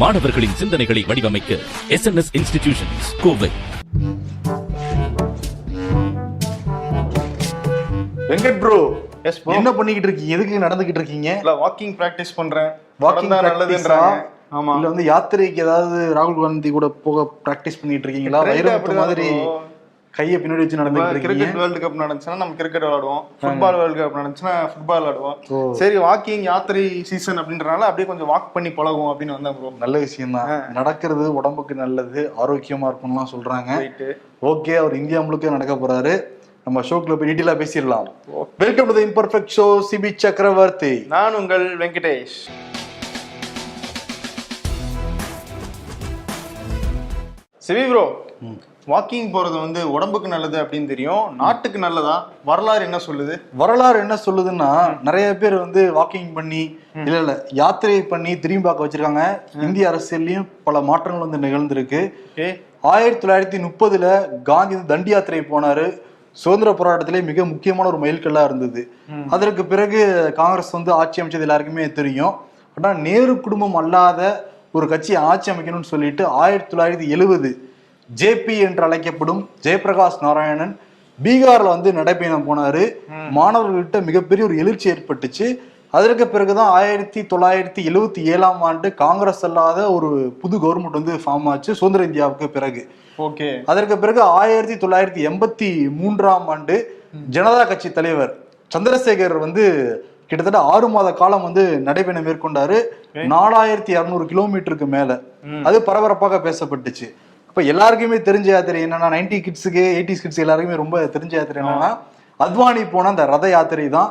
மாணவர்களின் சிந்தனைகளை வடிவமைக்க S N S institutions Kovai. Venkat bro S என்ன பண்ணிக்கிட்டு இருக்கீங்க? எதுக்கு நடந்துகிட்டு இருக்கீங்க? இல்ல வாக்கிங் பிராக்டிஸ் பண்றேன். வாக்கிங் நடந்தா நல்லதுன்றாங்க. ஆமா. இல்ல வந்து யாத்திரைக்கு ஏதாவது ராகுல் காந்தி கூட போக பிராக்டிஸ் பண்ணிட்டு இருக்கீங்களா? அப்படிதான் மாதிரி. கையை பின்னாடி வச்சு இருக்கீங்க. கிரிக்கெட் வேர்ல்டு கப் நடந்துச்சுன்னா நம்ம கிரிக்கெட் விளையாடுவோம். ஃபுட்பால் வேர்ல்டு கப் நடந்துச்சுன்னா ஃபுட்பால் ஓ. விளையாடுவோம் சரி வாக்கிங் யாத்திரை சீசன் அப்படின்றனால அப்படியே கொஞ்சம் வாக் பண்ணி பழகும் அப்படின்னு வந்தேன் ப்ரோ நல்ல விஷயம் தான் நடக்கிறது உடம்புக்கு நல்லது ஆரோக்கியமா இருக்கும்லாம் சொல்றாங்க. ஓகே அவர் இந்தியா முழுக்க நடக்க போறாரு. நம்ம ஷோக்குள்ள போய் டீட்டெயிலா பேசிடலாம். Welcome to the imperfect show Sibi Chakravarthy நான் உங்கள் வெங்கடேஷ். சிவி ப்ரோ வாக்கிங் போறது வந்து உடம்புக்கு நல்லது அப்படின்னு தெரியும். நாட்டுக்கு நல்லதா? வரலாறு என்ன சொல்லுது? வரலாறு என்ன சொல்லுதுன்னா நிறைய பேர் வந்து வாக்கிங் பண்ணி இல்ல இல்ல யாத்திரை பண்ணி திரும்பி பார்க்க வச்சிருக்காங்க. இந்திய அரசியல்லையும் பல மாற்றங்கள் வந்து நிகழ்ந்திருக்கு. ஆயிரத்தி தொள்ளாயிரத்தி முப்பதுல காந்தி தண்டி யாத்திரை போனாரு. சுதந்திர போராட்டத்திலே மிக முக்கியமான ஒரு மைல்கல்லா இருந்தது. அதற்கு பிறகு காங்கிரஸ் வந்து ஆட்சி அமைச்சது எல்லாருக்குமே தெரியும். ஆனா நேரு குடும்பம் அல்லாத ஒரு கட்சி ஆட்சி அமைக்கணும்னு சொல்லிட்டு ஆயிரத்தி தொள்ளாயிரத்தி எழுவது ஜேபி என்று அழைக்கப்படும் ஜெயபிரகாஷ் நாராயணன் பீகார்ல வந்து நடைபயணம் போனாரு. மாணவர்கள்கிட்ட மிகப்பெரிய ஒரு எழுச்சி ஏற்பட்டுச்சு. அதற்கு பிறகுதான் ஆயிரத்தி தொள்ளாயிரத்தி எழுவத்தி ஏழாம் ஆண்டு காங்கிரஸ் அல்லாத ஒரு புது கவர்மெண்ட் வந்து ஃபார்ம் ஆச்சு. சுதந்திர இந்தியாவுக்கு பிறகு. ஓகே. அதற்கு பிறகு ஆயிரத்தி தொள்ளாயிரத்தி எண்பத்தி மூன்றாம் ஆண்டு ஜனதா கட்சி தலைவர் சந்திரசேகர் வந்து கிட்டத்தட்ட ஆறு மாத காலம் வந்து நடைபயணம் மேற்கொண்டாரு. நாலாயிரத்தி இருநூறு கிலோமீட்டருக்கு மேல. அது பரபரப்பாக பேசப்பட்டுச்சு. அப்ப எல்லாருக்குமே தெரிஞ்ச யாத்திரை என்னன்னா நைன்டி கிட்ஸுக்கு எயிட்டிஸ் கிட்ஸ் எல்லாருக்குமே ரொம்ப தெரிஞ்ச யாத்திரை என்னன்னா அத்வானி போன அந்த ரத யாத்திரை தான்.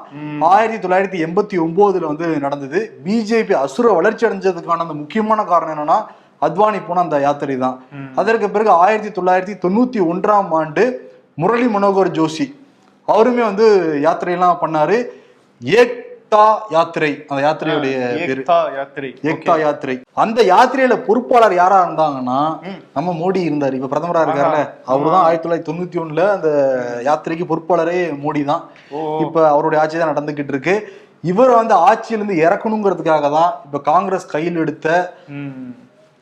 ஆயிரத்தி தொள்ளாயிரத்தி எண்பத்தி ஒன்பதுல வந்து நடந்தது. பிஜேபி அசுர வளர்ச்சி அடைஞ்சதுக்கான அந்த முக்கியமான காரணம் என்னன்னா அத்வானி போன அந்த யாத்திரை தான். அதற்கு பிறகு ஆயிரத்தி தொள்ளாயிரத்தி தொண்ணூத்தி ஒன்றாம் ஆண்டு முரளி மனோகர் ஜோஷி அவருமே வந்து யாத்திரையெல்லாம் பண்ணாரு. ஏக்தா யாத்திரை. அந்த யாத்திரையுடைய யாத்திரை. ஏக்தா யாத்திரை. அந்த யாத்திரையில பொறுப்பாளர் யாரா இருந்தாங்கன்னா நம்ம மோடி இருந்தாரு. இப்ப பிரதமரா இருக்காருல்ல. அவர்தான் ஆயிரத்தி தொள்ளாயிரத்தி தொண்ணூத்தி ஒண்ணுல அந்த யாத்திரைக்கு பொறுப்பாளரே மோடி தான். இப்ப அவருடைய ஆட்சி தான் நடந்துகிட்டு இருக்கு. இவர் வந்து ஆட்சியிலிருந்து இறக்கணுங்கிறதுக்காக தான் இப்ப காங்கிரஸ் கையில் எடுத்த.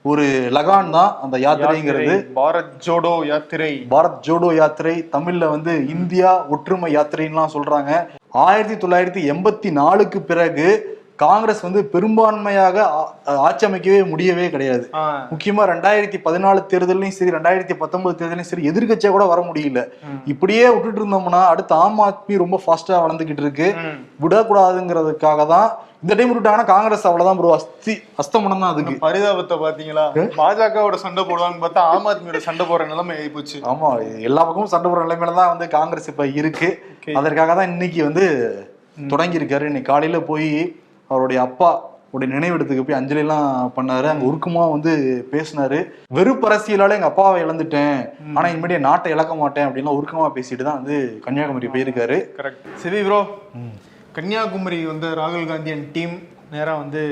ஒரு லகான் தான் அந்த யாத்திரைங்கிறது. யாத்திரை, பாரத் ஜோடோ யாத்திரை. பாரத் ஜோடோ யாத்திரை தமிழ்ல வந்து இந்தியா ஒற்றுமை யாத்திரைன்னுலாம் சொல்றாங்க. ஆயிரத்தி தொள்ளாயிரத்தி எண்பத்தி நாலுக்கு பிறகு காங்கிரஸ் வந்து பெரும்பான்மையாக ஆட்சி அமைக்கவே முடியவே கிடையாது. முக்கியமா ரெண்டாயிரத்தி பதினாலு தேர்தலையும் சரி ரெண்டாயிரத்தி பத்தொன்பது தேர்தலையும் சரி எதிர்க்கட்சியா கூட வர முடியல. இப்படியே விட்டுட்டு இருந்தோம்னா அடுத்து ஆம் ஆத்மி ரொம்ப ஃபாஸ்டா வளர்ந்துகிட்டு இருக்கு. விடக்கூடாதுங்கிறதுக்காக தான் இந்த டைம் விட்டுட்டாங்கன்னா காங்கிரஸ் அவ்வளவுதான் ப்ரோ அஸ்தி அஸ்தமனம் தான் அதுக்கு. பரிதாபத்தை பாத்தீங்களா பாஜகவோட சண்டை போடுவாங்கன்னு பார்த்தா ஆம் ஆத்மியோட சண்டை போடுற நிலைமை ஆகி போச்சு ஆமா எல்லா பக்கமும் சண்டை போடுற நிலைமையில தான் வந்து காங்கிரஸ் இப்ப இருக்கு. அதற்காக தான் இன்னைக்கு வந்து தொடங்கி இருக்காரு இன்னைக்கு காலையில போய் அவருடைய அப்பா உடைய நினைவிடத்துக்கு போய் அஞ்சலி எல்லாம் பண்ணாரு. அங்க உருக்கமா வந்து பேசினாரு. வெறுப்பு அரசியலால எங்க அப்பாவை இழந்துட்டேன். ஆனா இனிமேட்டு என் நாட்டை இழக்க மாட்டேன் அப்படின்லாம் உருக்கமா பேசிட்டு தான் வந்து கன்னியாகுமரி போயிருக்காரு. கரெக்ட் சிவி ப்ரோ கன்னியாகுமரி வந்து ராகுல் காந்தியன் டீம் நேரா வந்து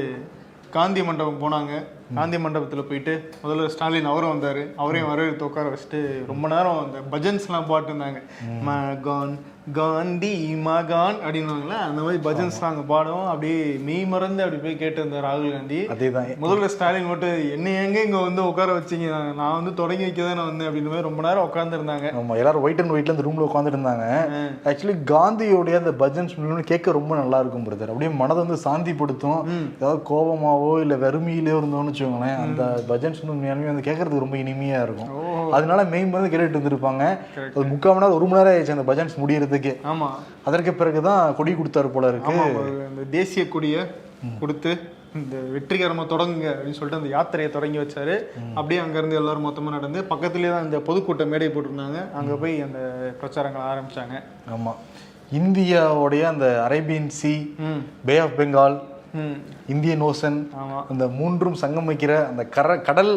காந்தி மண்டபம் போனாங்க. காந்தி மண்டபத்தில் போயிட்டு முதல்ல ஸ்டாலின் அவரும் வந்தார். அவரையும் வரவேற்று உட்கார வச்சுட்டு ரொம்ப நேரம் அந்த பஜன்ஸ்லாம் பாட்டுருந்தாங்க. மகான் காந்தி மகான் அப்படின்னுவாங்களே அந்த மாதிரி பஜன்ஸ்லாம் அங்கே பாடும் அப்படியே மெய் மறந்து அப்படி போய் கேட்டு இருந்தார் ராகுல் காந்தி. அதேதான். முதல்ல ஸ்டாலின் மட்டும் என்ன எங்க இங்க வந்து உட்கார வச்சீங்க? நான் வந்து தொடங்கி வைக்க தானே வந்தேன். அப்படின்னு மாதிரி ரொம்ப நேரம் உட்காந்துருந்தாங்க ஆமா எல்லாரும் ஒயிட் அண்ட் ஒயிட்ல அந்த ரூம்ல உட்காந்துட்டு இருந்தாங்க ஆக்சுவலி காந்தியோடைய அந்த பஜன்ஸ் கேட்க ரொம்ப நல்லா இருக்கும் பிரதர் அப்படியே மனதை வந்து சாந்திப்படுத்தும். ஏதாவது கோபமாவோ இல்ல வெறுமையிலோ இருந்தோம்னு வச்சுக்கோங்களேன் அந்த பஜன்ஸ் உண்மையாலுமே வந்து கேட்கறதுக்கு ரொம்ப இனிமையா இருக்கும். அதனால மெயின் வந்து கேட்டுட்டு இருந்திருப்பாங்க. அது முக்கால் மணி நேரம் ஒரு மணி நேரம் ஆயிடுச்சு அந்த பஜன்ஸ் முடியறதுக்கு ஆமா. அதற்கு பிறகுதான் கொடி கொடுத்தாரு போல இருக்கு. அந்த தேசிய கொடியை கொடுத்து இந்த வெற்றிகரமா தொடங்குங்க அப்படின்னு சொல்லிட்டு அந்த யாத்திரையை தொடங்கி வச்சாரு. அப்படியே அங்க இருந்து எல்லாரும் மொத்தமா நடந்து பக்கத்துலயே தான் இந்த பொதுக்கூட்ட மேடை போட்டிருந்தாங்க. அங்க போய் அந்த பிரச்சாரங்கள் ஆரம்பிச்சாங்க. ஆமா. இந்தியாவுடைய அந்த Arabian sea bay of Bengal Indian ocean அந்த மூன்றும் சங்கமிக்கிற அந்த கர கடல்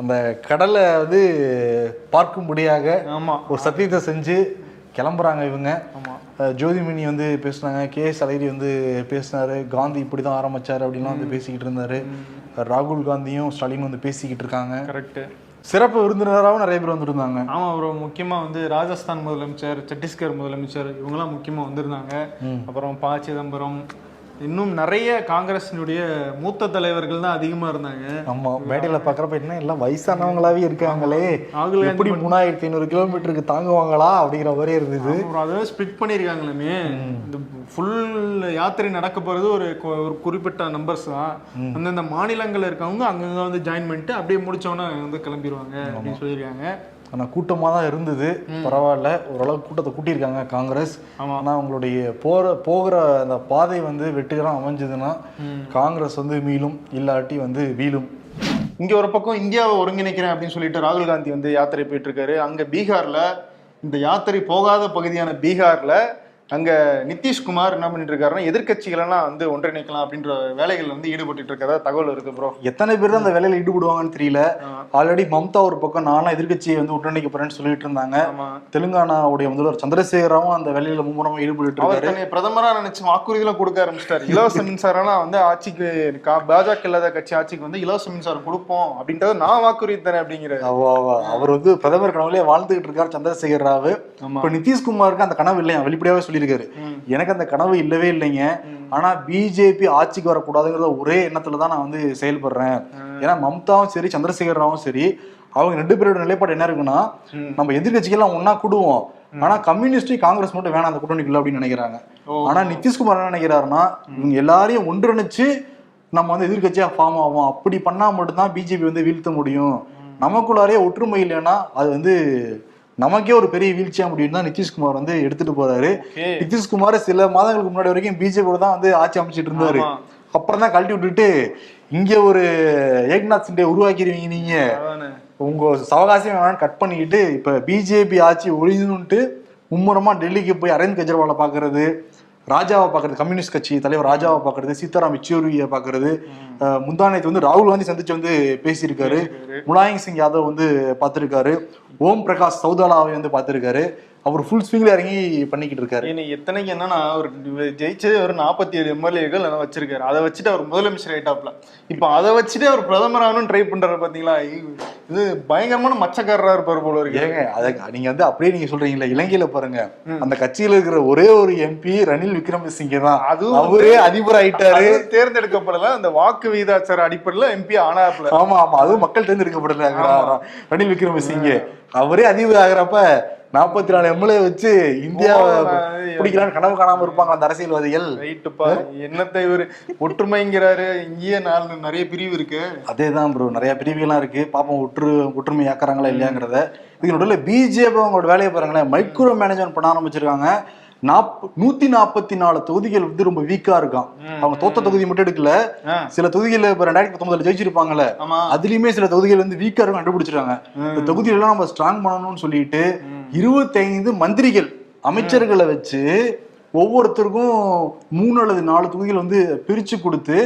அந்த கடலை வந்து பார்க்கும்படியாக ஒரு சத்தியத்தை செஞ்சு கிளம்புறாங்க இவங்க. ஜோதிமணி வந்து பேசுனாங்க. கே எஸ் அழகிரி வந்து பேசினாரு. காந்தி இப்படி தான் ஆரம்பிச்சாரு அப்படின்லாம் வந்து பேசிக்கிட்டு இருந்தாரு. ராகுல் காந்தியும் ஸ்டாலின் வந்து பேசிக்கிட்டு இருக்காங்க. கரெக்ட் சிறப்பு விருந்தினராகவும் நிறைய பேர் வந்துட்டு இருந்தாங்க ஆமா ஒரு முக்கியமா வந்து ராஜஸ்தான் முதலமைச்சர் சத்தீஸ்கர் முதலமைச்சர் இவங்கெல்லாம் முக்கியமா வந்திருந்தாங்க. அப்புறம் ப சிதம்பரம் இன்னும் நிறைய காங்கிரஸினுடைய மூத்த தலைவர்கள் தான் அதிகமா இருந்தாங்க. ஆமா மேடையில பாக்குறப்ப என்ன எல்லாம் வயசானவங்களாவே இருக்காங்களே. ராகுல் எப்படி மூணாயிரத்தி ஐநூறு கிலோமீட்டருக்கு தாங்குவாங்களா அப்படிங்கிற மாதிரி இருந்தது. அப்புறம் அதை ஸ்பிளிட் பண்ணியிருக்காங்களாமே. இந்த ஃபுல் யாத்திரை நடக்க போறது ஒரு ஒரு குறிப்பிட்ட நம்பர்ஸ் தான். அந்தந்த மாநிலங்கள்ல இருக்கவங்க அங்கங்க வந்து ஜாயின் பண்ணிட்டு அப்படியே முடிச்சவொன்னே வந்து கிளம்பிடுவாங்க அப்படின்னு சொல்லியிருக்காங்க. ஆனா கூட்டமா தான் இருந்தது பரவாயில்ல. ஓரளவுக்கு கூட்டத்தை கூட்டியிருக்காங்க காங்கிரஸ். ஆமா. ஆனா அவங்களுடைய போற போகிற அந்த பாதை வந்து வெற்றிகரம் அமைஞ்சதுன்னா காங்கிரஸ் வந்து மீளும் இல்லாட்டி வந்து வீழும். இங்க ஒரு பக்கம் இந்தியாவை ஒருங்கிணைக்கிறேன் அப்படின்னு சொல்லிட்டு ராகுல் காந்தி வந்து யாத்திரை போயிட்டு இருக்காரு. அங்க பீகார்ல இந்த யாத்திரை போகாத பகுதியான பீகார்ல அங்க நிதிஷ்குமார் என்ன பண்ணிட்டு இருக்காருன்னா எதிர்க்கட்சிகளெல்லாம் வந்து ஒன்றிணைக்கலாம் அப்படின்ற வேலைகள் வந்து ஈடுபட்டு இருக்கிறதா தகவல் இருக்கு ப்ரோ எத்தனை பேர் தான் அந்த வேலையில ஈடுபடுவாங்கன்னு தெரியல. ஆல்ரெடி மம்தா ஒரு பக்கம் நானும் எதிர்க்கட்சியை வந்து ஒன்றிணைக்க போறேன்னு சொல்லிட்டு இருந்தாங்க. தெலுங்கானாவுடைய முதல்வர் சந்திரசேகராவும் அந்த வேலையில மும்முரமா ஈடுபட்டு இருக்காரு. பிரதமரா நினைச்சு வாக்குறுதிலாம் கொடுக்க ஆரம்பிச்சிட்டாரு. இலவச மின்சாரம்லாம் வந்து ஆட்சிக்கு பாஜக இல்லாத கட்சி ஆட்சிக்கு வந்து இலவச மின்சாரம் கொடுப்போம் அப்படின்றத நான் வாக்குறுதி தரேன் அப்படிங்கிற அவ- அவ- அவர் வந்து பிரதமர் கனவுலயே வாழ்ந்துகிட்டு இருக்காரு சந்திரசேகர் ராவ். இப்ப நிதிஷ்குமாருக்கு அந்த கனவு இல்லையா? வெளிப்படையாவே சொல்லியிருக்காரு. எனக்கு அந்த கனவு இல்லவே இல்லைங்க. ஆனா பிஜேபி ஆட்சிக்கு வரக்கூடாதுங்கிற ஒரே எண்ணத்துல தான் நான் வந்து செயல்படுறேன். ஏன்னா மம்தாவும் சரி சந்திரசேகர் ராவும் சரி அவங்க ரெண்டு பேரோட நிலைப்பாடு என்ன இருக்குன்னா நம்ம எதிர்கட்சிகள்லாம் ஒன்னா கூடுவோம். ஆனா கம்யூனிஸ்ட் காங்கிரஸ் மட்டும் வேணாம் அந்த கூட்டணிக்குள்ள அப்படின்னு நினைக்கிறாங்க. ஆனா நிதிஷ்குமார் என்ன நினைக்கிறாருன்னா இவங்க எல்லாரையும் ஒன்றிணைச்சு நம்ம வந்து எதிர்கட்சியா ஃபார்ம் ஆகும் அப்படி பண்ணா மட்டும்தான் பிஜேபி வந்து வீழ்த்த முடியும். நமக்குள்ளாரே ஒற்றுமை இல்லைன்னா அது வந்து நமக்கே ஒரு பெரிய வீழ்ச்சியா முடியும் தான் நிதிஷ்குமார் வந்து எடுத்துட்டு போறாரு. நிதிஷ்குமார் சில மாதங்களுக்கு முன்னாடி வரைக்கும் பிஜேபி தான் வந்து ஆட்சி அமைச்சிட்டு இருந்தாரு. அப்புறம் தான் கழட்டி விட்டுட்டு இங்க ஒரு ஏக்நாத் சிண்டே உருவாக்கிடுவீங்க நீங்க. உங்க சவகாசம் வேணாம்னு கட் பண்ணிக்கிட்டு இப்ப பிஜேபி ஆட்சி ஒழிஞ்சுன்னுட்டு மும்முரமா டெல்லிக்கு போய் அரவிந்த் கெஜ்ரிவாலை பாக்குறது ராஜாவை பாக்குறது கம்யூனிஸ்ட் கட்சி தலைவர் ராஜாவை பாக்குறது சீதாராம் யெச்சூரியை பாக்குறது அஹ், முந்தானேத்து வந்து ராகுல் காந்தி சந்திச்சு வந்து பேசியிருக்காரு. முலாயம் சிங் யாதவ் வந்து பார்த்திருக்காரு. ஓம் பிரகாஷ் சௌதாலாவை வந்து பார்த்திருக்காரு. அவர் ஃபுல் ஸ்விங்ல இறங்கி பண்ணிக்கிட்டு இருக்காரு. ஏன்னா எத்தனைக்கு என்னன்னா அவர் ஜெயிச்சது ஒரு நாற்பத்தி ஏழு எம்எல்ஏகள் வச்சிருக்காரு. அதை வச்சுட்டு அவர் முதலமைச்சர் ஆயிட்டாப்ல. இப்போ அதை வச்சுட்டு அவர் பிரதமர் ஆகணும் ட்ரை பண்றாரு பாத்தீங்களா? இது பயங்கரமான மச்சக்காரரா இருப்பாரு போல இருக்கு. ஏங்க அத நீங்க வந்து அப்படியே நீங்க சொல்றீங்கல்ல இலங்கையில பாருங்க. அந்த கட்சியில இருக்கிற ஒரே ஒரு எம்பி ரணில் விக்ரமசிங்கே தான். அதுவும் அவரே அதிபர் ஆயிட்டாரு அது தேர்ந்தெடுக்கப்படல அந்த வாக்கு விகிதாச்சார அடிப்படையில எம்பி ஆனாப்ல. ஆமா ஆமா அதுவும் மக்கள் தேர்ந்தெடுக்கப்படல ரணில் விக்ரமசிங்கே. அவரே அதிபர் ஆகிறப்ப நாற்பத்தி நாலு எம்எல்ஏ வச்சு இந்தியாவை ஆமா, பிடிக்கலாம்னு கனவு காணாம இருப்பாங்க அந்த அரசியல்வாதிகள். ரைட்டுப்பா என்னத்தை இவரு ஒற்றுமைங்கிறாரு. இங்கேயே நாலு நிறைய பிரிவு இருக்கு. அதேதான் ப்ரோ நிறைய பிரிவுகள்லாம் இருக்கு. பாப்போம் ஒற்று ஒற்றுமை ஆக்குறாங்களா இல்லையாங்கிறத. இதுக்கு நடுவில் பிஜேபி அவங்களோட வேலையை பாருங்களேன். மைக்ரோ மேனேஜ்மெண்ட் பண்ண ஆரம்பிச்சிருக்காங்க. நாப் நூத்தி நாற்பத்தி நாலு தொகுதிகள் வந்து ரொம்ப வீக்கா இருக்கான். அவங்க தோத்த தொகுதி மட்டும் எடுக்கல. சில தொகுதிகள் இப்ப ரெண்டாயிரத்தி பத்தொன்பதுல ஜெயிச்சிருப்பாங்கல்ல அதுலயுமே சில தொகுதிகள் வந்து வீக்கா இருக்கும் கண்டுபிடிச்சிருக்காங்க இந்த தொகுதிகள் எல்லாம் நம்ம ஸ்ட்ராங் பண்ணணும்னு சொல்லிட்டு இருபத்தைந்து மந்திரிகள் அமைச்சர்களை வச்சு ஒவ்வொருத்தருக்கும் மூணு அல்லது நாலு தொகுதிகள் வந்து பிரிச்சு கொடுத்து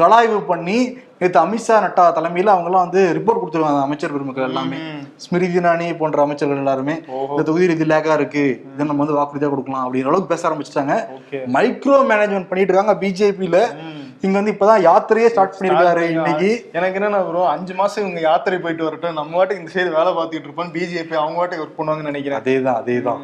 கலாய்வு பண்ணி நேற்று அமித்ஷா நட்டா தலைமையில அவங்க எல்லாம் வந்து ரிப்போர்ட் கொடுத்துருவாங்க அமைச்சர் பெருமக்கள் எல்லாமே. ஸ்மிருதி இரானி போன்ற அமைச்சர்கள் எல்லாருமே. இந்த தொகுதியில் இது லேக்கா இருக்கு. இதை நம்ம வந்து வாக்குறுதியா கொடுக்கலாம் அப்படிங்கிற அளவுக்கு பேச ஆரம்பிச்சிட்டாங்க. மைக்ரோ மேனேஜ்மெண்ட் பண்ணிட்டு இருக்காங்க பிஜேபியில இங்க வந்து இப்பதான் யாத்திரையே ஸ்டார்ட் பண்ணிருக்காரு இன்னைக்கு. எனக்கு என்னன்னா ப்ரோ அஞ்சு மாசம் இவங்க யாத்திரை போயிட்டு வரட்டும். நம்ம வாட்டுக்கு இந்த சைடு வேலை பார்த்துட்டு இருப்போம் பிஜேபி அவங்க வாட்டுக்கு ஒர்க் பண்ணுவாங்கன்னு நினைக்கிறேன். அதேதான் அதேதான்.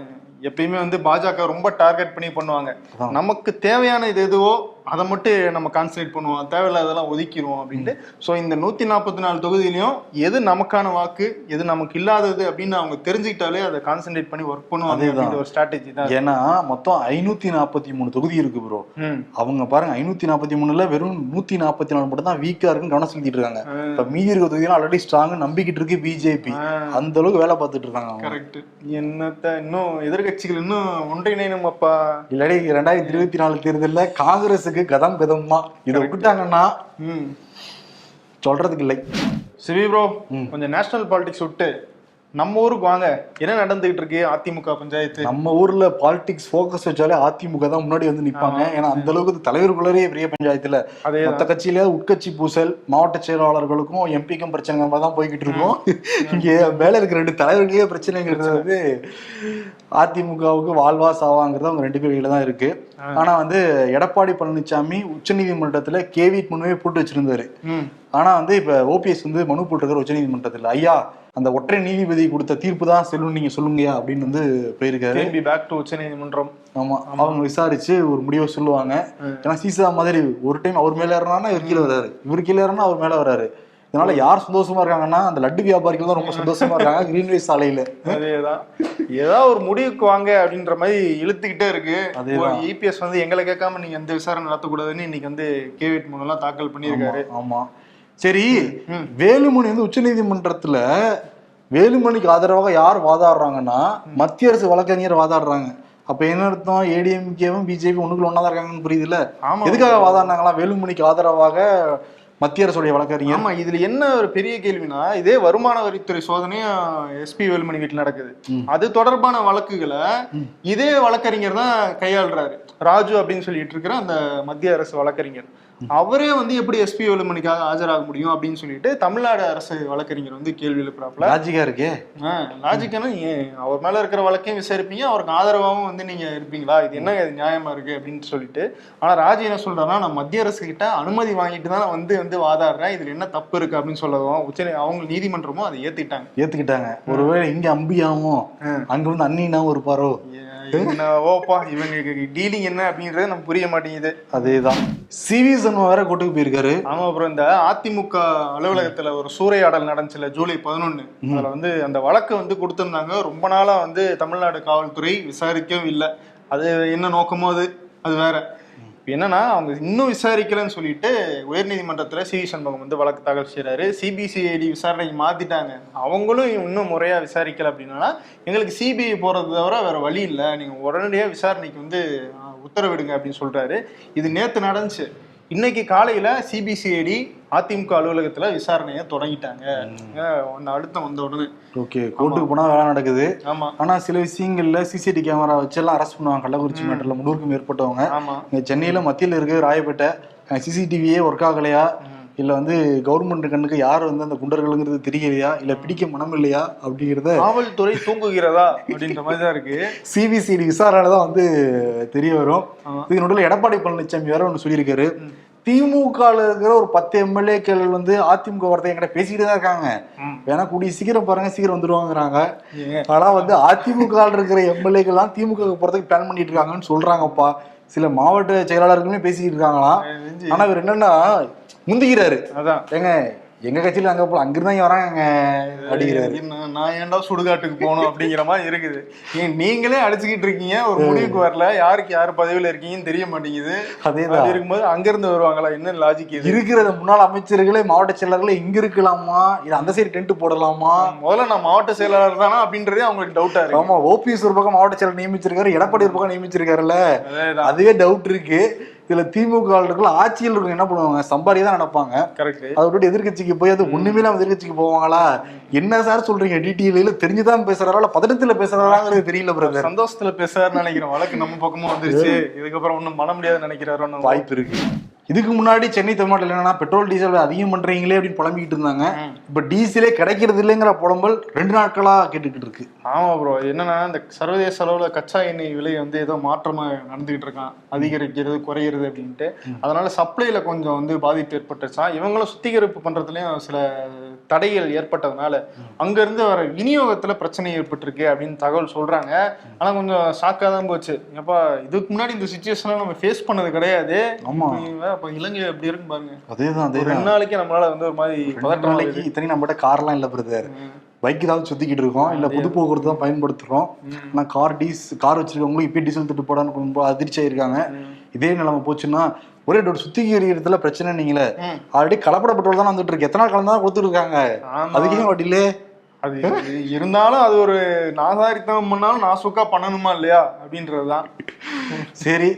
எப்பயுமே வந்து பாஜக ரொம்ப டார்கெட் பண்ணி பண்ணுவாங்க. நமக்கு தேவையான இது எதுவோ அதை மட்டும் நம்ம கான்சன்ட்ரேட் பண்ணுவோம். தேவையில்லாதெல்லாம் ஒதுக்கிடுவோம் அப்படின்ட்டு. ஸோ இந்த நூத்தி நாற்பத்தி நாலு தொகுதியிலையும் எது நமக்கான வாக்கு எது நமக்கு இல்லாதது அப்படின்னு அவங்க தெரிஞ்சுக்கிட்டாலே அதை கான்சென்ட்ரேட் பண்ணி ஒர்க் பண்ணுவாங்க அதேதான். ஒரு ஸ்ட்ராட்டஜி தான். ஏன்னா மொத்தம் ஐநூத்தி நாற்பத்தி மூணு தொகுதி இருக்கு ப்ரோ. அவங்க பாருங்க ஐநூத்தி நாற்பத்தி மூணுல வெறும் நூத்தி நாற்பத்தி நாலு மட்டும் தான் வீக்கா இருக்குன்னு கவனம் செலுத்திட்டு இருக்காங்க. இப்ப மீதி இருக்க தொகுதியெல்லாம் ஆல்ரெடி ஸ்ட்ராங் நம்பிக்கிட்டு இருக்கு பிஜேபி அந்த அளவுக்கு வேலை பார்த்துட்டு இருக்காங்க கரெக்ட் என்னத்த இன்னும் எதிர்கட்சிகள் இன்னும் ஒன்றிணைணும் அப்பா இல்லாடி ரெண்டாயிரத்தி இருபத்தி நாலு தேர்தல்ல காங்கிரஸுக்கு கதம் கதம் தான் இதை விட்டுட்டாங்கன்னா ம். சொல்றதுக்கு இல்லை. சிவி ப்ரோ கொஞ்சம் நேஷனல் பாலிடிக்ஸ் விட்டு நம்ம ஊருக்கு வாங்க. என்ன நடந்துகிட்டு இருக்கு அதிமுக பஞ்சாயத்து? நம்ம ஊர்ல பாலிடிக்ஸ் ஃபோக்கஸ் வச்சாலே அதிமுக தான் முன்னாடி வந்து நிப்பாங்க. ஏன்னா அந்த அளவுக்கு தலைவருக்குள்ளரே பெரிய பஞ்சாயத்துல. மத்த கட்சியில உட்கட்சி பூசல் மாவட்ட செயலாளர்களுக்கும் எம்பிக்கும் பிரச்சனைங்க மாதிரி தான் போய்கிட்டு இருக்கோம். இங்க மேல இருக்கிற ரெண்டு தலைவர்களே பிரச்சனைங்கிறது வந்து அதிமுகவுக்கு வாழ்வா சாவாங்கிறது அவங்க ரெண்டு பேர் கையில தான் இருக்கு. ஆனா வந்து எடப்பாடி பழனிசாமி உச்சநீதிமன்றத்துல கேவி முன்னே போட்டு வச்சிருந்தாரு. ஆனா வந்து இப்ப ஓபிஎஸ் வந்து மனு போட்டிருக்காரு உச்சநீதிமன்றத்துல. ஐயா அந்த ஒற்றை நீதிபதி கொடுத்த தீர்ப்பு தான் செல்லும் நீங்க சொல்லுங்கயா அப்படின்னு வந்து போயிருக்காரு. திரும்பி பேக் டு உச்ச நீதிமன்றம் ஆமா. அவங்க விசாரிச்சு ஒரு முடிவை சொல்லுவாங்க. ஏன்னா சீசா மாதிரி ஒரு டைம் அவர் மேல ஏறினா இவர் கீழே வராரு. இவர் கீழே ஏறினா அவர் மேல வராரு. இதனால யார் சந்தோஷமா இருக்காங்கன்னா அந்த லட்டு வியாபாரிகள் தான் ரொம்ப சந்தோஷமா இருக்காங்க கிரீன்வே சாலையில. அதேதான். ஏதாவது ஒரு முடிவுக்கு வாங்க அப்படின்ற மாதிரி இழுத்துக்கிட்டே இருக்கு. இபிஎஸ் வந்து எங்களை கேட்காம நீங்க எந்த விசாரணை நடத்தக்கூடாதுன்னு இன்னைக்கு வந்து கேவிட் மூலம் தாக்கல் பண்ணியிருக்காரு. ஆமா. சரி வேலுமணி வந்து உச்சநீதிமன்றத்துல வேலுமணிக்கு ஆதரவாக யார் வாதாடுறாங்கன்னா மத்திய அரசு வழக்கறிஞர் வாதாடுறாங்க. அப்ப என்ன அர்த்தம்? ஏடிஎம்கேவும் பிஜேபி ஒண்ணுக்குள்ள ஒண்ணா தான் இருக்காங்கன்னு புரியுதுல்ல? ஆமா. எதுக்காக வாதாடினாங்களா? வேலுமணிக்கு ஆதரவாக மத்திய அரசுடைய வழக்கறிஞர். ஆமா இதுல என்ன ஒரு பெரிய கேள்வினா இதே வருமான வரித்துறை சோதனையும் எஸ்பி வேலுமணி வீட்டுல நடக்குது. அது தொடர்பான வழக்குகளை இதே வழக்கறிஞர் தான் கையாளுறாரு. ராஜு அப்படின்னு சொல்லிட்டு இருக்கிற அந்த மத்திய அரசு வழக்கறிஞர். அவரே வந்து எப்படி எஸ்பி வேலுமணிக்காக ஆஜராக முடியும் அப்படின்னு சொல்லிட்டு தமிழ்நாடு அரசு வழக்கறிஞர் வந்து கேள்வி எழுப்புறாப்புல. லாஜிக்கா இருக்கே? லாஜிக்கான ஏன்? அவர் மேல இருக்கிற வழக்கையும் விசாரிப்பீங்க அவருக்கு ஆதரவாகவும் வந்து நீங்க இருப்பீங்களா? இது என்ன இது நியாயமா இருக்கு அப்படின்னு சொல்லிட்டு. ஆனா ராஜி என்ன சொல்றாருன்னா நான் மத்திய அரசு கிட்ட அனுமதி வாங்கிட்டு தான் நான் வந்து வந்து வாதாடுறேன். இதுல என்ன தப்பு இருக்கு அப்படின்னு சொல்லவும் உச்ச அவங்க நீதிமன்றமும் அதை ஏத்திட்டாங்க ஏத்துக்கிட்டாங்க. ஒருவேளை இங்க அம்பியாவும் அங்க வந்து அண்ணினாவும் இருப்பாரோ என்னவோப்பா இவங்க டீலிங் என்ன அப்படின்றது நமக்கு புரிய மாட்டேங்குது. அதேதான். சிவி சண்முகம் வேற கூட்டுக்கு போயிருக்காரு. ஆமா அப்புறம் இந்த அதிமுக அலுவலகத்துல ஒரு சூறையாடல் நடந்துச்சுல ஜூலை பதினொன்னு. அதுல வந்து அந்த வழக்கு வந்து கொடுத்திருந்தாங்க. ரொம்ப நாளா வந்து தமிழ்நாடு காவல்துறை விசாரிக்கவும் இல்லை. அது என்ன நோக்கமோ அது? அது வேற. என்னன்னா அவங்க இன்னும் விசாரிக்கலன்னு சொல்லிட்டு உயர்நீதிமன்றத்தில் சி சண்முகம் வந்து வழக்கு தாக்கல் செய்கிறாரு சிபிசிஐடி விசாரணைக்கு மாத்திட்டாங்க. அவங்களும் இன்னும் முறையாக விசாரிக்கல அப்படின்னா எங்களுக்கு சிபிஐ போகிறது தவிர வேற வழி இல்லை. நீங்கள் உடனடியாக விசாரணைக்கு வந்து உத்தரவிடுங்க அப்படின்னு சொல்கிறாரு இது நேற்று நடந்துச்சு. இன்னைக்கு காலையில சிபிசிஐடி அதிமுக அலுவலகத்துல விசாரணையை தொடங்கிட்டாங்க. அழுத்தம் வந்த உடனே. ஓகே கோர்ட்டுக்கு போனா வேலை நடக்குது. ஆமா. ஆனா சில விஷயங்கள்ல சிசிடி கேமரா வச்சு எல்லாம் அரெஸ்ட் பண்ணுவாங்க. கள்ளக்குறிச்சி மேட்டர்ல முன்னூறுக்கும் மேற்பட்டவங்க. சென்னையில மத்தியில இருக்கு ராயப்பேட்டை. சிசிடிவியே ஒர்க் ஆகலையா? இல்ல வந்து கவர்மெண்ட் கண்ணுக்கு யார் வந்து அந்த குண்டர்களுங்கிறது தெரியலையா? இல்ல பிடிக்க மனம் இல்லையா அப்படிங்கிறத காவல்துறை தூங்குகிறதா அப்படின்ற மாதிரி தான் இருக்கு சிபிசிடி விசாரணை தான் வந்து தெரிய வரும். இதுக்கு நடுவில் எடப்பாடி பழனிசாமி வேற ஒன்று சொல்லியிருக்காரு. திமுக இருக்கிற ஒரு பத்து எம்எல்ஏக்கள் வந்து அதிமுக வரதை என்கிட்ட பேசிக்கிட்டு தான் இருக்காங்க. வேணா கூடிய சீக்கிரம் பாருங்க சீக்கிரம் வந்துருவாங்கிறாங்க. ஏங்க, ஆனா வந்து அதிமுக இருக்கிற எம்எல்ஏக்கள் தான் திமுக போறதுக்கு பிளான் பண்ணிட்டு இருக்காங்கன்னு சொல்றாங்கப்பா. சில மாவட்ட செயலாளர்களுமே பேசிக்கிட்டு இருக்காங்களாம். நெஞ்சு. ஆனா இவர் என்னன்னா முந்திக்கிறாரு. அதான். ஏங்க எங்க கட்சியில அங்க போல அங்கிருந்தா இங்க வராங்க அப்படிங்கிறாரு. நான் நான் ஏன்டா சுடுகாட்டுக்கு போகணும் அப்படிங்கிற மாதிரி இருக்குது. ஏன் நீங்களே அடிச்சுக்கிட்டு இருக்கீங்க ஒரு முடிவுக்கு வரல. யாருக்கு யார் பதவியில இருக்கீங்கன்னு தெரிய மாட்டேங்குது. அதேதான். அப்படி இருக்கும்போது அங்க இருந்து வருவாங்களா? என்ன லாஜிக் இருக்கிற முன்னாள் அமைச்சர்களே மாவட்ட செயலாளர்களே இங்க இருக்கலாமா? இல்ல அந்த சைடு டென்ட் போடலாமா? முதல்ல நான் மாவட்ட செயலாளர் தானா அப்படின்றதே அவங்களுக்கு டவுட்டா இருக்கு. ஆமா ஓபிஎஸ் ஒரு பக்கம் மாவட்ட செயலர் நியமிச்சிருக்காரு எடப்பாடி ஒரு பக்கம் நியமிச்சிருக்காருல்ல. அதுவே டவுட் இருக்கு. இதுல திமுக ஆளுக்குள்ள ஆட்சியில் இருக்கவங்க என்ன பண்ணுவாங்க? சம்பாரி தான் நடப்பாங்க கரெக்ட் அதை விட்டு எதிர்க்கட்சிக்கு போய் அது ஒண்ணுமே இல்லாம எதிர்க்கட்சிக்கு போவாங்களா? என்ன சார் சொல்றீங்க? டிடிஎல் தெரிஞ்சுதான் பேசுறாரா? இல்ல பதட்டத்துல பேசுறாராங்கிறது தெரியல பிரதர் சந்தோஷத்துல பேசுறாருன்னு நினைக்கிறேன். வழக்கு நம்ம பக்கமும் வந்துருச்சு. இதுக்கப்புறம் ஒண்ணும் பண்ண முடியாது நினைக்கிறாரு வாய்ப்பு இருக்கு. இதுக்கு முன்னாடி சென்னை தமிழ்நாட்டில் என்னன்னா பெட்ரோல் டீசல் அதிகம் பண்றீங்களே அப்படின்னு புலம்பிக்கிட்டு இருந்தாங்க. இப்ப டீசலே கிடைக்கிறது இல்லைங்கிற புலம்பல் ரெண்டு நாட்களா கேட்டுக்கிட்டு இருக்கு. ஆமா ப்ரோ என்னன்னா இந்த சர்வதேச அளவுல கச்சா எண்ணெய் விலை வந்து ஏதோ மாற்றமா நடந்துகிட்டு இருக்கான். அதிகரிக்கிறது குறையிறது அப்படின்ட்டு. அதனால சப்ளைல கொஞ்சம் வந்து பாதிப்பு ஏற்பட்டுச்சான் இவங்களும் சுத்திகரிப்பு பண்றதுலயும் சில தடைகள் ஏற்பட்டதுனால அங்க இருந்து வர விநியோகத்துல பிரச்சனை ஏற்பட்டிருக்கு அப்படின்னு தகவல் சொல்றாங்க. ஆனா கொஞ்சம் ஷாக்கா தான் போச்சு. ஏப்பா இதுக்கு முன்னாடி இந்த சுச்சுவேஷன்ல நம்ம ஃபேஸ் பண்ணது கிடையாது. ஆமா. அப்ப இலங்கை எப்படி இருக்கு பாருங்க. அதேதான் ஒரு அதேதான். ரெண்டு நாளைக்கு நம்மளால வந்து ஒரு மாதிரி பதட்டம் நாளைக்கு. இத்தனை நம்மகிட்ட கார்லாம் இல்ல பிரதர் பைக் தான் சுத்திக்கிட்டு இருக்கோம். இல்ல பொது போக்குவரத்து தான் பயன்படுத்துறோம். ஆனா கார் டீஸ் கார் வச்சிருக்கவங்களும் இப்பயே டீசல் திட்டு போடான்னு ரொம்ப அதிர்ச்சி ஆயிருக்காங்க. இதே நிலைமை போச்சுன்னா ஒரே டோர் சுத்திகரிக்கிறதுல பிரச்சனை நீங்களே. ஆல்ரெடி கலப்பட பெட்ரோல் தான் வந்துட்டு இருக்கு. எத்தனை நாள் கலந்து தான் ஆமா. அதுக்கே வட்டிலே அது இருந்தாலும் அது ஒரு நாசாரித்தனம் பண்ணாலும் நாசுக்கா பண்ணணுமா இல்லையா? அப்படின்றதுதான். சரி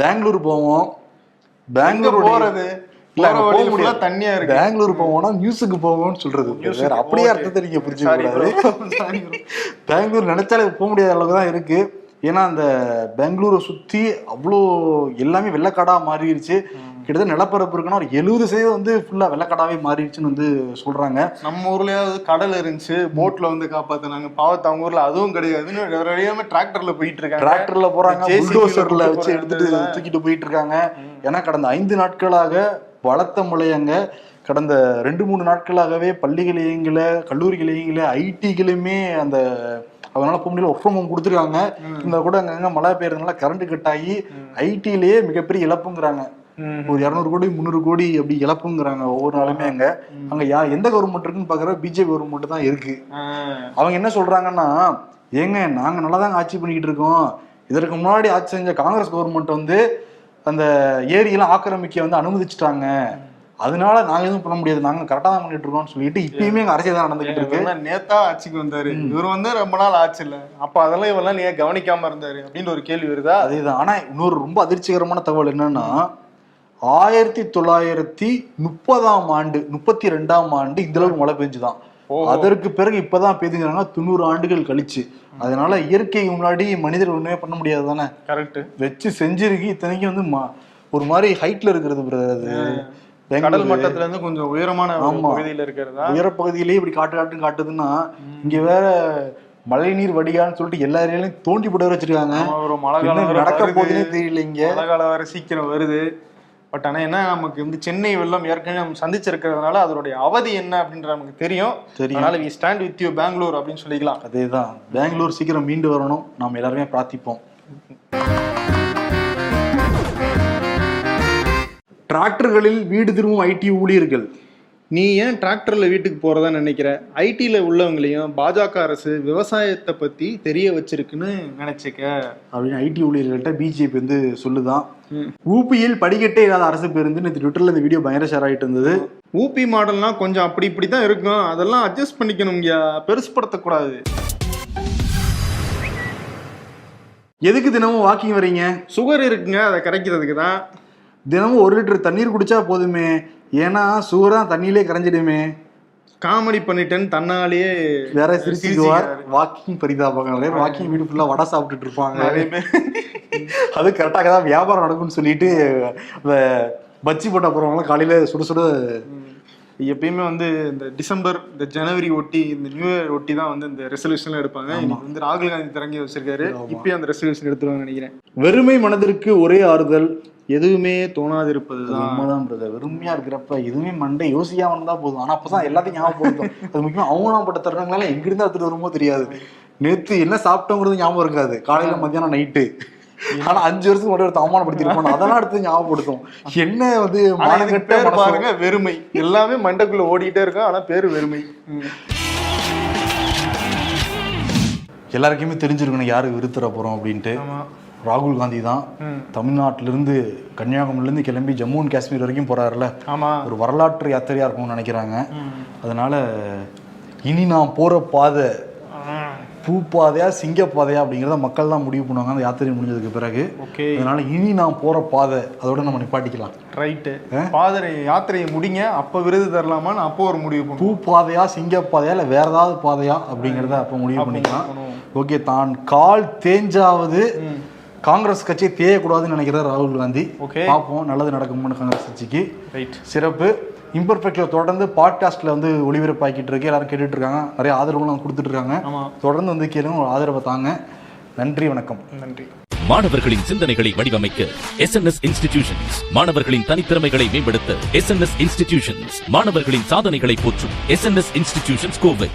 பெங்களூர் போவோம். பெங்களூர் போறது. தண்ணியா இருக்கு. பெங்களூர் போவோம்னா நியூஸுக்கு போவோம்னு சொல்றது. அப்படியே. அர்த்தத்தை நீங்க புரிஞ்சுக்க கூடாது. பெங்களூர் நினைச்சாலே போக முடியாத அளவுக்கு தான் இருக்கு. ஏன்னா அந்த பெங்களூரை சுத்தி அவ்வளோ எல்லாமே வெள்ளக்காடா மாறிடுச்சு கிட்டத்தட்ட நிலப்பரப்பு இருக்குன்னா ஒரு எழுபது சதவீதம் வந்து ஃபுல்லா வெள்ளக்காடாவே மாறிடுச்சுன்னு வந்து சொல்றாங்க. நம்ம ஊர்லயாவது கடல் இருந்துச்சு போட்ல வந்து காப்பாத்துனாங்க. பாவத்து அவங்க ஊர்ல அதுவும் கிடையாதுன்னு வழியாம டிராக்டர்ல போயிட்டு இருக்காங்க. டிராக்டர்ல ல புல்டோசர்ல வச்சு போறாங்க. எடுத்துட்டு தூக்கிட்டு போயிட்டு இருக்காங்க. ஏன்னா கடந்த ஐந்து நாட்களாக பலத்த முளையங்க கடந்த ரெண்டு மூணு நாட்களாகவே பள்ளிகள் இயங்கல கல்லூரிகள் இயங்கல ஐடிகளுமே அந்த அதனால போக முடியல ஒர்க் ஃப்ரம் ஹோம் கொடுத்துருக்காங்க இந்த கூட அங்கங்க மழை பெய்யறதுனால கரண்ட் கட் ஆகி ஐடிலேயே மிகப்பெரிய இழப்புங்கிறாங்க. ஒரு இரநூறு கோடி முந்நூறு கோடி அப்படி இழப்புங்கிறாங்க ஒவ்வொரு நாளுமே அங்க. அங்க யா எந்த கவர்மெண்ட் இருக்குன்னு பாக்குற பிஜேபி கவர்மெண்ட் தான் இருக்கு. அவங்க என்ன சொல்றாங்கன்னா ஏங்க நாங்க நல்லா தாங்க ஆட்சி பண்ணிக்கிட்டு இருக்கோம். இதற்கு முன்னாடி ஆட்சி செஞ்ச காங்கிரஸ் கவர்மெண்ட் வந்து அந்த ஏரியெல்லாம் ஆக்கிரமிக்க வந்து அனுமதிச்சிட்டாங்க. அதனால நாங்க எதுவும் பண்ண முடியாது. நாங்க கரெக்டா தான் பண்ணிட்டு இருக்கோம்னு சொல்லிட்டு இப்பயுமே எங்க அரசியல் தான் நடந்துகிட்டு இருக்கு. நேத்தா ஆட்சிக்கு வந்தாரு. இவர் வந்து ரொம்ப நாள் ஆச்சு இல்ல. அப்ப அதெல்லாம் இவரெல்லாம் நீ ஏன் கவனிக்காம இருந்தாரு? அப்படின்ற ஒரு கேள்வி வருதா? அதேதான். ஆனா இன்னொரு ரொம்ப அதிர்ச்சிகரமான தகவல் என்னன்னா ஆயிரத்தி தொள்ளாயிரத்தி முப்பதாம் ஆண்டு முப்பத்தி ரெண்டாம் ஆண்டு இந்த அளவுக்கு மழை பெஞ்சுதான். அதற்கு பிறகு இப்பதான் பெய்துங்கிறாங்க தொண்ணூறு ஆண்டுகள் கழிச்சு. அதனால இயற்கை முன்னாடி மனிதர் ஒண்ணுமே பண்ண முடியாது தானே? கரெக்ட் வச்சு செஞ்சிருக்கு. இத்தனைக்கும் வந்து ஒரு மாதிரி ஹைட்ல இருக்கிறது brother அது. கடல். மட்டத்துல இருந்து கொஞ்சம் உயரமான. பகுதியில இருக்கிறதா உயரப்பகுதியிலேயே இப்படி காட்டு காட்டுன்னு காட்டுதுன்னா இங்க வேற மழைநீர் வடிகான்னு சொல்லிட்டு எல்லா ஏரியாலையும் தோண்டி போட்டு வேற வச்சிருக்காங்க ஒரு மழை காலம் நடக்க. போகுதுன்னே தெரியல இங்க மழை காலம் வேற சீக்கிரம் வருது பட் ஆனா என்ன நமக்கு வந்து சென்னை வெள்ளம் ஏற்கனவே நம்ம சந்திச்சிருக்கிறதுனால அதனுடைய அவதி என்ன அப்படின்ற நமக்கு தெரியும் தெரியும். அதனால we stand with you Bangalore அப்படின்னு சொல்லிக்கலாம் அதேதான் பெங்களூர் சீக்கிரம் மீண்டு வரணும் நாம் எல்லாருமே பிரார்த்திப்போம் டிராக்டர்களில் வீடு திரும்பும் ஐடி ஊழியர்கள். நீ ஏன் டிராக்டர்ல வீட்டுக்கு போறதா நினைக்கிற? ஐடில உள்ளவங்களையும் பாஜக அரசு விவசாயத்தை பத்தி தெரிய வச்சிருக்குன்னு நினைச்சுக்க. அப்படின்னு ஐடி ஊழியர்கள்ட்ட பிஜேபி வந்து சொல்லுதான். ஊபியில் படிக்கட்டே இல்லாத அரசு பேருந்து நேற்று ட்விட்டர்ல இந்த வீடியோ பயங்கர ஷேர் ஆயிட்டு இருந்தது. ஊபி மாடல்லாம் கொஞ்சம் அப்படி இப்படி தான் இருக்கும். அதெல்லாம் அட்ஜஸ்ட் பண்ணிக்கணும்யா பெருசுப்படுத்தக்கூடாது. எதுக்கு தினமும் வாக்கிங் வரீங்க சுகர் இருக்குங்க அதை கரைக்கிறதுக்கு தான். தினமும் ஒரு லிட்டர் தண்ணீர் குடிச்சா போதுமே. ஏன்னா சுகரா தண்ணியிலே கரைஞ்சிடுமே. காமெடி பண்ணிட்டேன்னு தன்னாலேயே வேற சிரிச்சுக்குவார். வாக்கிங் பரிதாபங்க நிறைய வாக்கிங் வீடு ஃபுல்லா வடை சாப்பிட்டுட்டு இருப்பாங்க. நிறைய பேர் அது கரெக்டாக தான் வியாபாரம் நடக்கும்னு சொல்லிட்டு அந்த பஜ்ஜி போட்ட போறவங்களாம் காலையில சுட சுட எப்பயுமே வந்து இந்த டிசம்பர் இந்த ஜனவரி ஒட்டி இந்த நியூ இயர் ஒட்டி தான் வந்து இந்த ரெசல்யூஷன்லாம் எடுப்பாங்க. இன்னைக்கு வந்து ராகுல் காந்தி திறங்கி வச்சிருக்காரு. இப்பயும் அந்த ரெசல்யூஷன் எடுத்துருவாங்க நினைக்கிறேன். வெறுமை மனதிற்கு ஒரே ஆறுதல் எதுவுமே தோணாதிருப்பதுதான். உண்மைதான் பிரதர் வெறுமையா இருக்கிறப்ப எதுவுமே மண்டை யோசிக்காம இருந்தா போதும். ஆனா அப்பதான் எல்லாத்தையும் ஞாபகப்படுத்தும் அது முக்கியமா அவங்களாப்பட்ட தருணங்களால எங்க இருந்து எடுத்துட்டு வருமோ தெரியாது. நேத்து என்ன சாப்பிட்டோங்கிறது ஞாபகம் இருக்காது. காலையில மத்தியானம் நைட்டு ஆனா அஞ்சு வருஷத்துக்கு முன்னாடி ஒருத்தன் அவமானப்படுத்திருப்போம் அதெல்லாம் எடுத்து ஞாபகப்படுத்தும். என்ன வந்து மனசோ. பாருங்க வெறுமை. எல்லாமே மண்டைக்குள்ள ஓடிட்டே இருக்கும் ஆனா பேரு வெறுமை. எல்லாருக்குமே தெரிஞ்சிருக்கணும் யாரு விருத்துற போறோம் அப்படின்ட்டு. ஆமா. ராகுல் காந்தி தான். ம். தமிழ்நாட்டில இருந்து கன்னியாகுமரில இருந்து கிளம்பி ஜம்மு அண்ட் காஷ்மீர் வரைக்கும் போறாருல ஆமா. ஒரு வரலாற்று யாத்திரையா இருக்கும்னு நினைக்கிறாங்க. அதனால இனி நான் போற பாதை பூ பாதையா சிங்க பாதையா அப்படிங்கிறத மக்கள் தான் முடிவு பண்ணுவாங்க. அந்த யாத்திரை முடிஞ்சதுக்கு பிறகு. ஓகே. அதனால இனி நான் போற பாதை அதோட நம்ம நிப்பாட்டிக்கலாம். ரைட்டு பாதரை யாத்திரையை முடிங்க. அப்ப விருது தரலாமான்னு அப்போ ஒரு முடிவு பூ பாதையா சிங்க பாதையா இல்ல வேற ஏதாவது பாதையா அப்படிங்கிறத அப்ப முடிவு பண்ணிக்கலாம். ஓகே தான் கால் தேஞ்சாவது காங்கிரஸ் கட்சியை தேயக்கூடாதுன்னு நினைக்கிறார் ராகுல் காந்தி. ஓகே. பார்ப்போம் நல்லது நடக்கும்னு காங்கிரஸ் கட்சிக்கு. ரைட் சிறப்பு. இம்பர்ஃபெக்ட்ல தொடர்ந்து பாட்காஸ்ட்ல வந்து ஒளிபரப்பாக்கிட்டு இருக்கு. எல்லாரும் கேட்டுட்டு இருக்காங்க நிறைய ஆதரவுலாம் கொடுத்துட்டு இருக்காங்க தொடர்ந்து வந்து கேளுங்க. ஒரு ஆதரவை தாங்க. நன்றி வணக்கம். நன்றி. மாணவர்களின் சிந்தனைகளை வடிவமைக்க எஸ் இன்ஸ்டிடியூஷன்ஸ் மாணவர்களின் தனித்திறமைகளை மேம்படுத்த எஸ் இன்ஸ்டிடியூஷன்ஸ் மாணவர்களின் சாதனைகளை போற்றும் எஸ் இன்ஸ்டிடியூஷன்ஸ் கோவை.